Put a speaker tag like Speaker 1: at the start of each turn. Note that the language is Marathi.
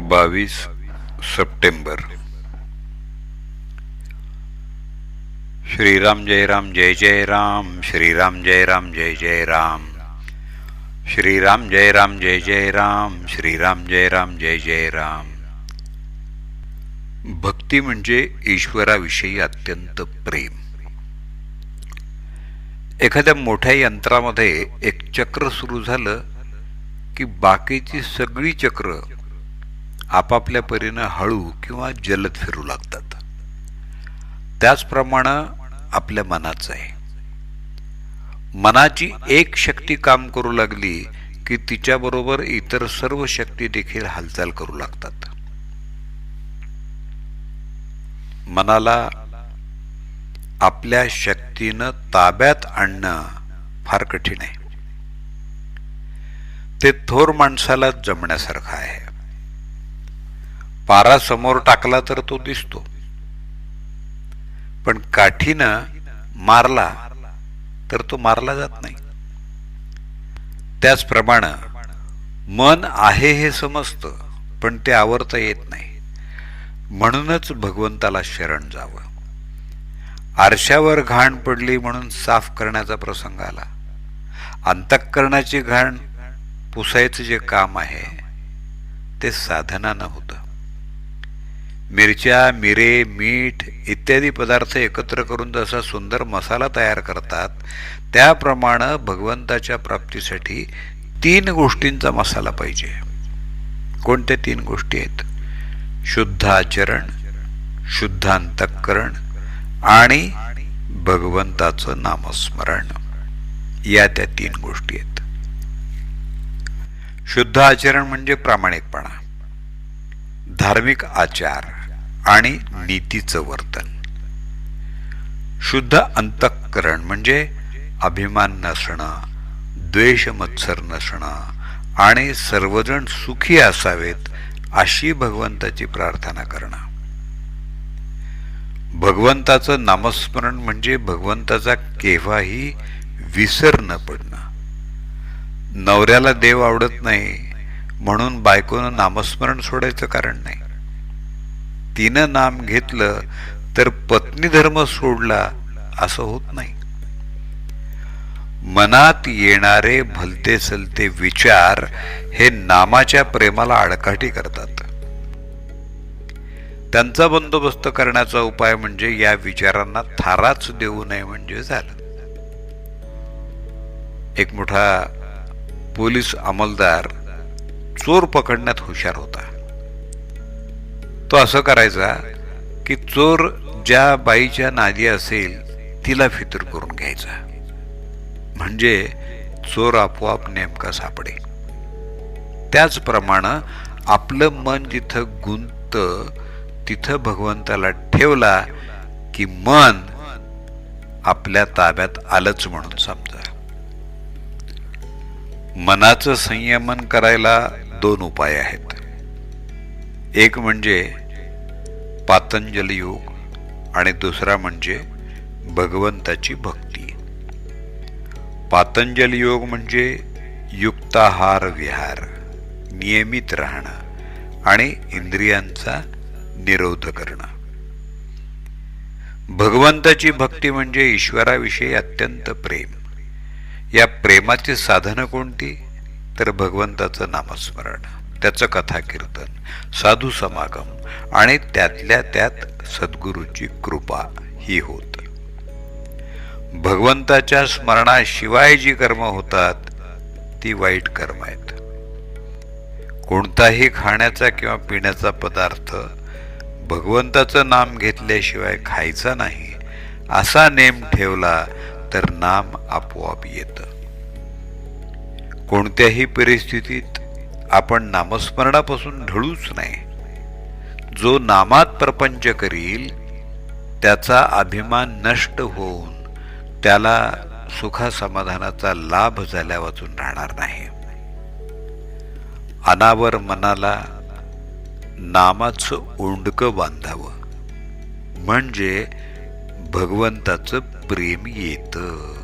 Speaker 1: बावीस सप्टेंबर. श्रीराम जय राम जय जय राम. श्रीराम जय राम जय जय राम. श्रीराम जय राम जय जय राम. श्रीराम जय राम जय जय राम. भक्ती म्हणजे ईश्वराविषयी अत्यंत प्रेम. एखाद्या मोठ्या यंत्रामध्ये एक चक्र सुरू झालं की बाकीची सगळी चक्र आपापल्या परीनं हळू किंवा जलद फिरू लागतात. त्याचप्रमाणे आपल्या मनाचं आहे. मनाची एक शक्ती काम करू लागली की तिच्याबरोबर इतर सर्व शक्ती देखील हालचाल करू लागतात. मनाला आपल्या शक्तीनं ताब्यात आणणं फार कठीण आहे. ते थोर माणसाला जमण्यासारखं आहे. पारा समोर टाकला तर तो दिसतो. पण काठीनं मारला तर तो मारला जात नाही. त्याचप्रमाणे मन आहे हे समजतं पण ते आवरता येत नाही. म्हणूनच भगवंताला शरण जावं. आरशावर घाण पडली म्हणून साफ करण्याचा प्रसंग आला. अंतःकरणाची घाण पुसायचं जे काम आहे ते साधनानं होतं. मिरच्या मिरे मीठ इत्यादी पदार्थ एकत्र करून जसा सुंदर मसाला तयार करतात त्याप्रमाणे भगवंताच्या प्राप्तीसाठी तीन गोष्टींचा मसाला पाहिजे. कोणत्या तीन गोष्टी आहेत? शुद्ध आचरण शुद्ध अंतःकरण आणि भगवंताचं नामस्मरण. या त्या तीन गोष्टी आहेत. शुद्ध आचरण म्हणजे प्रामाणिकपणा. धार्मिक आचार आणि नीतीचं वर्तन. शुद्ध अंतःकरण म्हणजे अभिमान नसणं द्वेष मत्सर नसणं आणि सर्वजण सुखी असावेत अशी भगवंताची प्रार्थना करणं. भगवंताचं नामस्मरण म्हणजे भगवंताचा केव्हाही विसर न पडणं. नवऱ्याला देव आवडत नाही म्हणून बायकोनं नामस्मरण सोडायचं कारण नाही. तिनं नाम घेतलं तर पत्नी धर्म सोडला असं होत नाही. मनात येणारे भलते सलते विचार हे नामाच्या प्रेमाला आडकाठी करतात. त्यांचा बंदोबस्त करण्याचा उपाय म्हणजे या विचारांना थाराच देऊ नये म्हणजे झालं. एक मोठा पोलीस अंमलदार चोर पकडण्यात हुशार होता. तो असं करायचा की चोर ज्या बाईच्या नादी असेल तिला फितूर करून घ्यायचा. म्हणजे चोर आपोआप नेमका सापडे त्याचप्रमाणे आपलं मन जिथं गुंत तिथं भगवंताला ठेवला की मन आपल्या ताब्यात आलंच म्हणून समजा. मनाचं संयमन करायला दोन उपाय आहेत. एक म्हणजे पातंजल योग आणि दुसरा म्हणजे भगवंताची भक्ती. पातंजल योग म्हणजे युक्ताहार विहार नियमित राहणं आणि इंद्रियांचा निरोध करणं. भगवंताची भक्ती म्हणजे ईश्वराविषयी अत्यंत प्रेम. या प्रेमाची साधनं कोणती? तर भगवंताचं नामस्मरण त्याचं कथा कीर्तन साधू समागम आणि त्यातल्या त्यात सद्गुरूची कृपा ही होत. भगवंताच्या स्मरणाशिवाय जी कर्म होतात ती वाईट कर्म आहेत. कोणताही खाण्याचा किंवा पिण्याचा पदार्थ भगवंताचं नाम घेतल्याशिवाय खायचा नाही असा नेम ठेवला तर नाम आपोआप येतं. कोणत्याही परिस्थितीत आपण नामस्मरणापासून ढळूच नाही. जो नामात प्रपंच करील त्याचा अभिमान नष्ट होऊन त्याला सुखा समाधानाचा लाभ झाल्या वाचून राहणार नाही. अनावर मनाला नामाचं ओंडकं बांधावं. म्हणजे भगवंताचं प्रेम येतं.